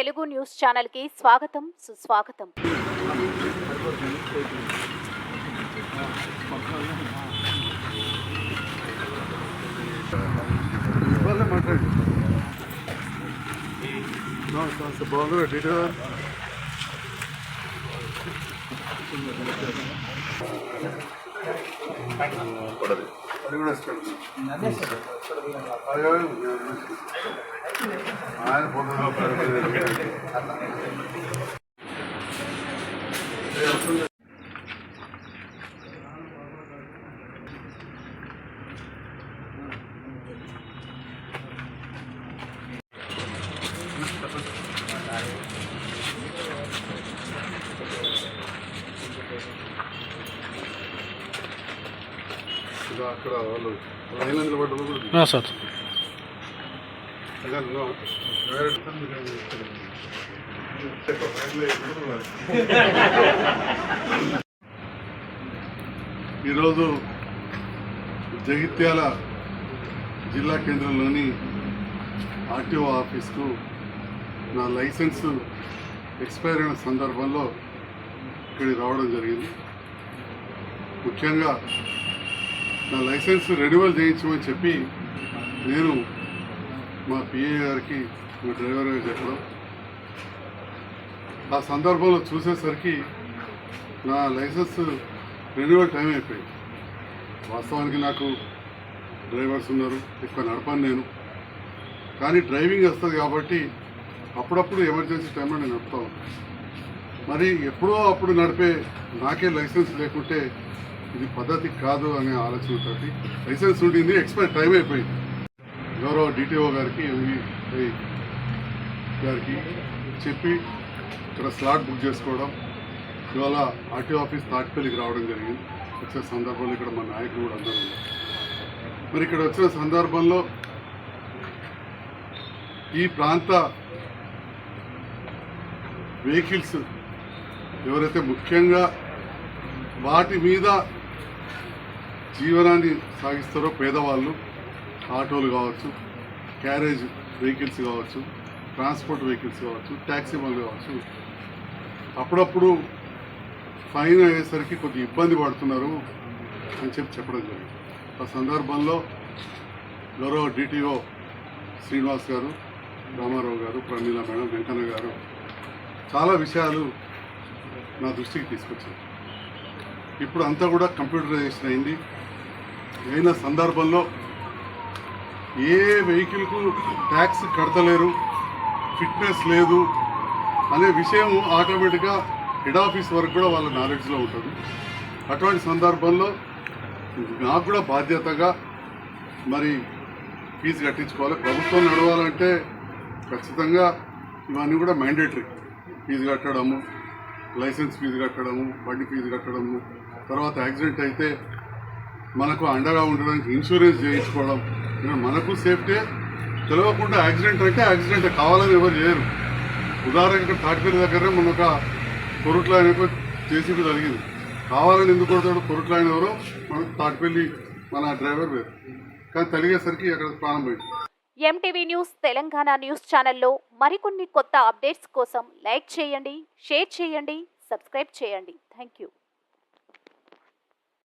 Telugu news ఛానల్కి స్వాగతం సుస్వాగతం. వాళ్ళే బాగుంది అది కూడా ఇస్తాడు ఆయన పొద్దున అక్కడ వాళ్ళు లైన్ నిలబడ్డ కూడా సార్? ఈరోజు జగిత్యాల జిల్లా కేంద్రంలోని ఆర్టీఓ ఆఫీస్కు నా లైసెన్స్ ఎక్స్పైర్ అయిన సందర్భంలో ఇక్కడికి రావడం జరిగింది ముఖ్యంగా నా లైసెన్స్ రెన్యువల్ చేయించమని చెప్పి నేను మా పిఏ గారికి మా డ్రైవర్ గారు చెప్పడం. ఆ సందర్భంలో చూసేసరికి నా లైసెన్స్ రెన్యువల్ టైం అయిపోయింది. వాస్తవానికి నాకు డ్రైవర్స్ ఉన్నారు ఎక్కువ నడపను నేను. కానీ డ్రైవింగ్ వస్తుంది కాబట్టి అప్పుడప్పుడు ఎమర్జెన్సీ టైంలో నేను నడుపుతాను మరి ఎప్పుడో అప్పుడు నడిపే నాకే లైసెన్స్ లేకుంటే ఇది పద్ధతి కాదు అనే ఆలోచనతో లైసెన్స్ ఉండింది ఎక్స్పైర్ టైం అయిపోయింది. గౌరవ డిటిఓ గారికి ఎంవి గారికి చెప్పి ఇక్కడ స్లాట్ బుక్ చేసుకోవడం ఇవాళ ఆర్టీఓ ఆఫీస్ తాటిపల్లికి రావడం జరిగింది. వచ్చే సందర్భంలో ఇక్కడ మా నాయకులు కూడా అందరూ మరి ఇక్కడ వచ్చిన సందర్భంలో ఈ ప్రాంత వెహికల్స్ ఎవరైతే ముఖ్యంగా వాటి మీద జీవనాన్ని సాగిస్తారో పేదవాళ్ళు ఆటోలు కావచ్చు క్యారేజ్ వెహికల్స్ కావచ్చు ట్రాన్స్పోర్ట్ వెహికల్స్ కావచ్చు ట్యాక్సీ వాళ్ళు కావచ్చు. అప్పుడప్పుడు ఫైన్ అయ్యేసరికి కొద్దిగా ఇబ్బంది పడుతున్నారు అని చెప్పి చెప్పడం జరిగింది. ఆ సందర్భంలో గౌరవ డిటిఓ శ్రీనివాస్ గారు రామారావు గారు ప్రమీల మేడం వెంకన్న గారు చాలా విషయాలు నా దృష్టికి తీసుకొచ్చారు. ఇప్పుడు అంతా కూడా కంప్యూటరైజేషన్ అయింది. అయిన సందర్భంలో ఏ వెహికల్కు ట్యాక్స్ కడతలేరు ఫిట్నెస్ లేదు అనే విషయం ఆటోమేటిక్గా హెడ్ ఆఫీస్ వరకు కూడా వాళ్ళ నాలెడ్జ్లో ఉంటుంది. అటువంటి సందర్భంలో నాకు కూడా బాధ్యతగా మరి ఫీజు కట్టించుకోవాలి. ప్రభుత్వం నడవాలంటే ఖచ్చితంగా ఇవన్నీ కూడా మ్యాండేటరీ. ఫీజు కట్టడము లైసెన్స్ ఫీజు కట్టడము బండి ఫీజు కట్టడము తర్వాత యాక్సిడెంట్ అయితే మనకు అండగా ఉండడానికి ఇన్సూరెన్స్ చేయించుకోవడం. మనకు సేఫ్టీ తెలియకుండా యాక్సిడెంట్ అంటే యాక్సిడెంట్ కావాలని ఎవరు చేయరు. ఉదాహరణకి తాటిపల్లి దగ్గర మన ఒక కొరుట్ల ఆయనకు జరిగింది. కావాలని ఎందుకు కొడతాడు? కొరుట్ల ఆయన ఎవరో? తాటిపల్లి మన డ్రైవర్ వేరు. కానీ తెలిగేసరికి అక్కడ ప్రాణం పోయింది. ఎంటీవీ న్యూస్ తెలంగాణ న్యూస్ ఛానల్లో మరికొన్ని కొత్త అప్డేట్స్ కోసం లైక్ చేయండి షేర్ చేయండి సబ్స్క్రైబ్ చేయండి. Thank you